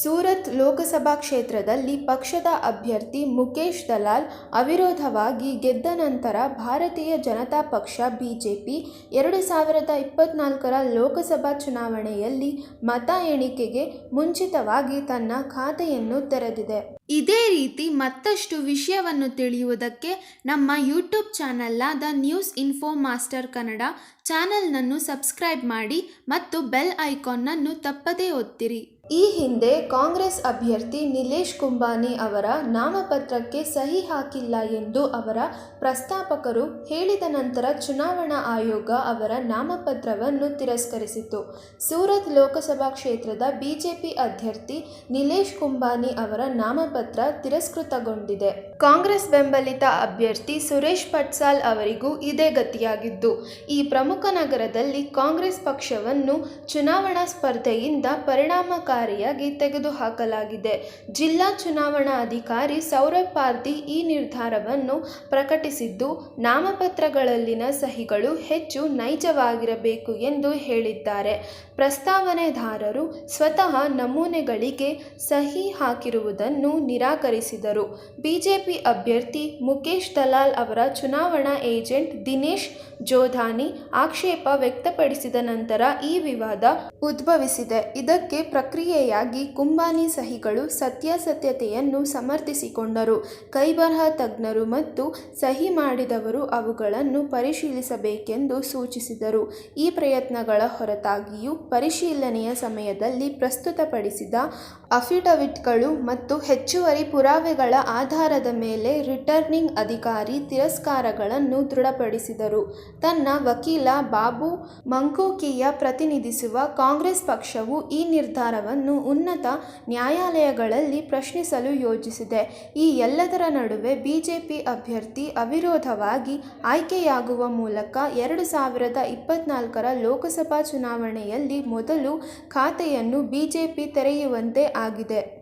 ಸೂರತ್ ಲೋಕಸಭಾ ಕ್ಷೇತ್ರದಲ್ಲಿ ಪಕ್ಷದ ಅಭ್ಯರ್ಥಿ ಮುಕೇಶ್ ದಲಾಲ್ ಅವಿರೋಧವಾಗಿ ಗೆದ್ದ ನಂತರ ಭಾರತೀಯ ಜನತಾ ಪಕ್ಷ, ಬಿಜೆಪಿ ಎರಡು ಸಾವಿರದ ಇಪ್ಪತ್ನಾಲ್ಕರ ಲೋಕಸಭಾ ಚುನಾವಣೆಯಲ್ಲಿ ಮತ ಎಣಿಕೆಗೆ ಮುಂಚಿತವಾಗಿ ತನ್ನ ಖಾತೆಯನ್ನು ತೆರೆದಿದೆ. ಇದೇ ರೀತಿ ಮತ್ತಷ್ಟು ವಿಷಯವನ್ನು ತಿಳಿಯುವುದಕ್ಕೆ ನಮ್ಮ ಯೂಟ್ಯೂಬ್ ಚಾನಲ್ಲಾದ ನ್ಯೂಸ್ ಇನ್ಫೋ ಮಾಸ್ಟರ್ ಕನ್ನಡ ಚಾನಲ್ನನ್ನು ಸಬ್ಸ್ಕ್ರೈಬ್ ಮಾಡಿ ಮತ್ತು ಬೆಲ್ ಐಕಾನ್ನನ್ನು ತಪ್ಪದೇ ಒತ್ತಿರಿ. ಈ ಹಿಂದೆ ಕಾಂಗ್ರೆಸ್ ಅಭ್ಯರ್ಥಿ ನಿಲೇಶ್ ಕುಂಬಾನಿ ಅವರ ನಾಮಪತ್ರಕ್ಕೆ ಸಹಿ ಹಾಕಿಲ್ಲ ಎಂದು ಅವರ ಪ್ರಸ್ತಾಪಕರು ಹೇಳಿದ ನಂತರ ಚುನಾವಣಾ ಆಯೋಗ ಅವರ ನಾಮಪತ್ರವನ್ನು ತಿರಸ್ಕರಿಸಿತು ಸೂರತ್ ಲೋಕಸಭಾ ಕ್ಷೇತ್ರದ ಬಿಜೆಪಿ ಅಭ್ಯರ್ಥಿ ನಿಲೇಶ್ ಕುಂಬಾನಿ ಅವರ ನಾಮಪತ್ರ ತಿರಸ್ಕೃತಗೊಂಡಿದೆ. ಕಾಂಗ್ರೆಸ್ ಬೆಂಬಲಿತ ಅಭ್ಯರ್ಥಿ ಸುರೇಶ್ ಪಟ್ಸಾಲ್ ಅವರಿಗೂ ಇದೇ ಗತಿಯಾಗಿದ್ದು, ಈ ಪ್ರಮುಖ ನಗರದಲ್ಲಿ ಕಾಂಗ್ರೆಸ್ ಪಕ್ಷವನ್ನು ಚುನಾವಣಾ ಸ್ಪರ್ಧೆಯಿಂದ ಪರಿಣಾಮಕಾರಿಯಾಗಿ ತೆಗೆದುಹಾಕಲಾಗಿದೆ. ಜಿಲ್ಲಾ ಚುನಾವಣಾ ಅಧಿಕಾರಿ ಸೌರಭ್ ಪಾರ್ದಿ ಈ ನಿರ್ಧಾರವನ್ನು ಪ್ರಕಟಿಸಿದ್ದು, ನಾಮಪತ್ರಗಳಲ್ಲಿನ ಸಹಿಗಳು ಹೆಚ್ಚು ನೈಜವಾಗಿರಬೇಕು ಎಂದು ಹೇಳಿದ್ದಾರೆ. ಪ್ರಸ್ತಾವನೆದಾರರು ಸ್ವತಃ ನಮೂನೆಗಳಿಗೆ ಸಹಿ ಹಾಕಿರುವುದನ್ನು ನಿರಾಕರಿಸಿದರು. ಬಿಜೆಪಿ ಅಭ್ಯರ್ಥಿ ಮುಕೇಶ್ ದಲಾಲ್ ಅವರ ಚುನಾವಣಾ ಏಜೆಂಟ್ ದಿನೇಶ್ ಜೋಧಾನಿ ಆಕ್ಷೇಪ ವ್ಯಕ್ತಪಡಿಸಿದ ನಂತರ ಈ ವಿವಾದ ಉದ್ಭವಿಸಿದೆ. ಇದಕ್ಕೆ ಪ್ರಕ್ರಿಯೆಯಾಗಿ ಕುಂಬಾನಿ ಸಹಿಗಳು ಸತ್ಯಾಸತ್ಯತೆಯನ್ನು ಸಮರ್ಥಿಸಿಕೊಂಡರು. ಕೈಬರಹ ತಜ್ಞರು ಮತ್ತು ಸಹಿ ಮಾಡಿದವರು ಅವುಗಳನ್ನು ಪರಿಶೀಲಿಸಬೇಕೆಂದು ಸೂಚಿಸಿದರು. ಈ ಪ್ರಯತ್ನಗಳ ಹೊರತಾಗಿಯೂ ಪರಿಶೀಲನೆಯ ಸಮಯದಲ್ಲಿ ಪ್ರಸ್ತುತಪಡಿಸಿದ ಅಫಿಡವಿಟ್ಗಳು ಮತ್ತು ಹೆಚ್ಚುವರಿ ಪುರಾವೆಗಳ ಆಧಾರದ ಮೇಲೆ ರಿಟರ್ನಿಂಗ್ ಅಧಿಕಾರಿ ತಿರಸ್ಕಾರಗಳನ್ನು ದೃಢಪಡಿಸಿದರು. ತನ್ನ ವಕೀಲ ಬಾಬು ಮಂಕೋಕಿಯ ಪ್ರತಿನಿಧಿಸುವ ಕಾಂಗ್ರೆಸ್ ಪಕ್ಷವು ಈ ನಿರ್ಧಾರವನ್ನು ಉನ್ನತ ನ್ಯಾಯಾಲಯಗಳಲ್ಲಿ ಪ್ರಶ್ನಿಸಲು ಯೋಜಿಸಿದೆ. ಈ ಎಲ್ಲದರ ನಡುವೆ ಬಿಜೆಪಿ ಅಭ್ಯರ್ಥಿ ಅವಿರೋಧವಾಗಿ ಆಯ್ಕೆಯಾಗುವ ಮೂಲಕ ಎರಡು ಸಾವಿರದ ಇಪ್ಪತ್ನಾಲ್ಕರ ಲೋಕಸಭಾ ಚುನಾವಣೆಯಲ್ಲಿ ಮೊದಲು ಖಾತೆಯನ್ನು ಬಿಜೆಪಿ ತೆರೆಯುವಂತೆ ಆಗಿದೆ.